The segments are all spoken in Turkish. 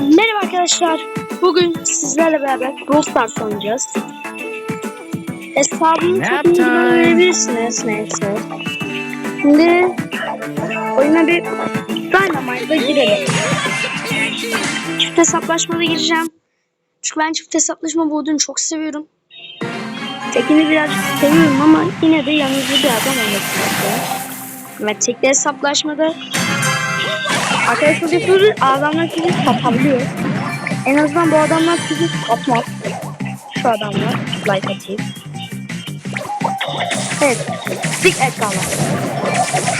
Merhaba arkadaşlar. Bugün sizlerle beraber Brawl Stars oynayacağız. Hesabımı Nap çok iyi time. görebilirsiniz. Neyse. Şimdi oyuna bir Dynamite'da girelim. Çift hesaplaşmada gireceğim. Çünkü ben çift hesaplaşma modunu çok seviyorum. Tekini birazcık seviyorum ama yine de yanıcı bir adam olmak istiyorum. Ve tekli hesaplaşmada Arkadaşlar yapıyoruz. Adamlar sizi kapabiliyor. En azından bu adamlar sizi kapmaz. Şu adamlar. Like atayım. Evet. Big Edgar'lar.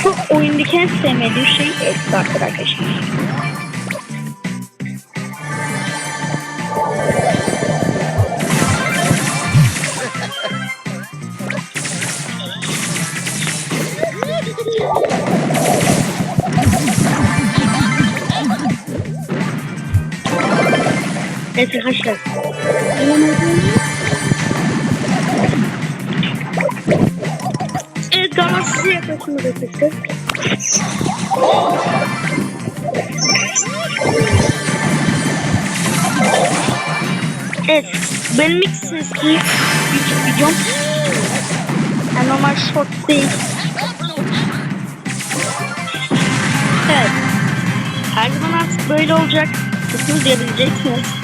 Şu oyundaki en sevmediğim şey Edgar'dır arkadaşlar. Evet arkadaşlar. Evet Gama size yaklaşımı getirdi. Evet. Benim ilk sesli YouTube videom. Yani normal short değil. Evet. Her zaman artık böyle olacak. Kısmı diyebileceksiniz.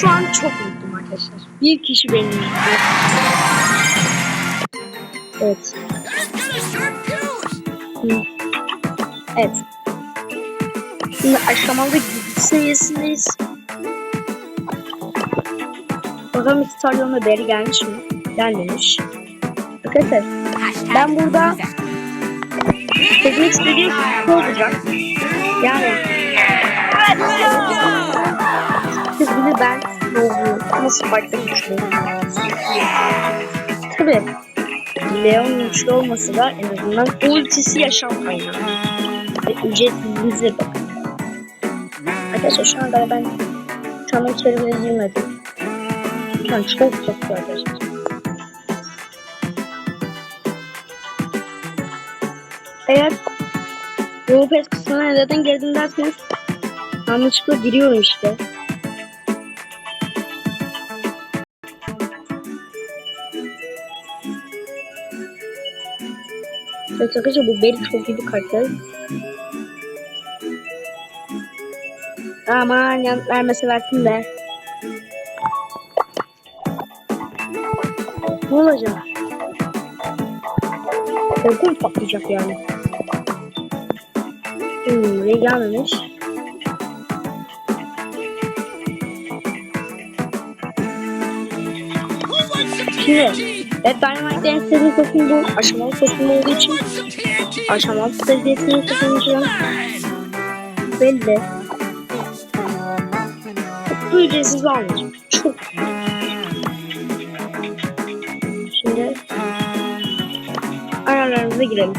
Şu an çok mutluyum arkadaşlar. Bir kişi beni izliyor. Evet. Evet. Şimdi aşamalı güç seviyesindeyiz. Bakalım İstalyon'da beri gelmiş mi? Gelmemiş. Arkadaşlar ben burada demek istediğim şu olacak. Yani ben doğru nasıl farklı güçlüyüm. Tabi Leon güçlü olması da en azından ultisi yaşam kaynağı. Ve ücretsizliğinize bakın. Arkadaşlar şu anda ben şu anda içeri bile girmedim. Şu an çok çok iyi arkadaşlar. Eğer Robopes kısmına neden girdim derseniz yanlışlıkla giriyorum işte. Evet arkadaşlar bu Berry çok iyi bir karakter. Aman yanıt vermesi versin de. Ne olacak? Telefon patlayacak yani. Hmm, buraya gelmemiş. Şimdi, evet Dynamite'de en sevdiğim koşum bu. Aşamalı koşum olduğu için aşamalı seviyesini kullanacağım. Belli. Bu ücretsiz almayacağım. Çok. Şimdi ayarlarımıza girelim.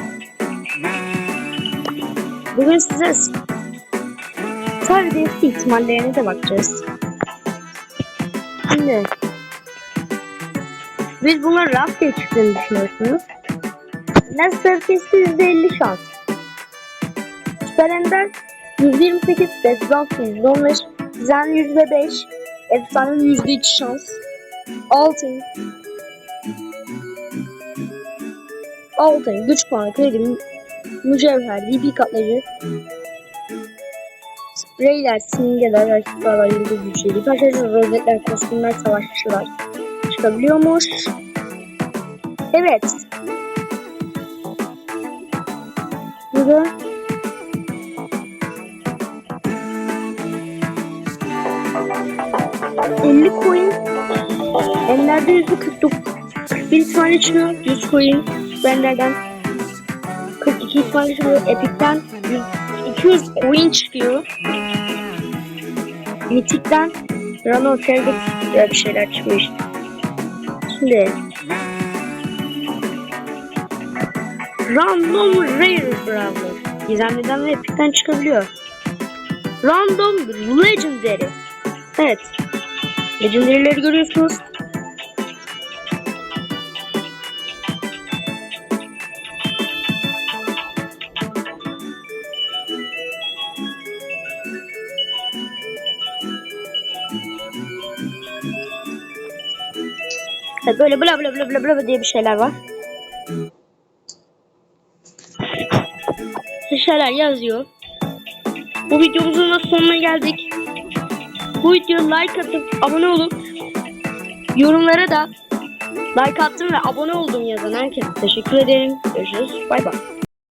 Bugün size sadece ihtimallerine de bakacağız. Şimdi biz bunları rastgele çıktığını düşünüyorsunuz. Nasıl sesi %50 şans. Süper Ender 128, Destansı %15, Zen %5, Efsane %2 şans. Altın. Altın, güç puanı, kredi, mücevher, DP katlayıcı, spreyler, simgeler, rakipler, yıldız güçleri, taşacı, rozetler, kostümler, savaşçılar çıkabiliyormuş. Evet. Burada ...50 coin... ...ellerde yüzde 49... ...41 tane çıkıyor... ...100 coin... ...benlerden... ...42 tane çıkıyor... ...epic'ten... ...100... ...200 coin çıkıyor... ...mythic'ten... ...random servet... ...bir şeyler çıkıyor. Şimdi... Random Rare Brawler. Gizemliden ve Epic'ten çıkabiliyor. Random Legendary. Evet. Legendary'leri görüyorsunuz. Evet, böyle bla bla bla bla bla diye bir şeyler var. Bir şeyler yazıyor. Bu videomuzun da sonuna geldik. Bu videoya like atıp abone olup yorumlara da like attım ve abone oldum yazan herkese teşekkür ederim. Görüşürüz. Bay bay.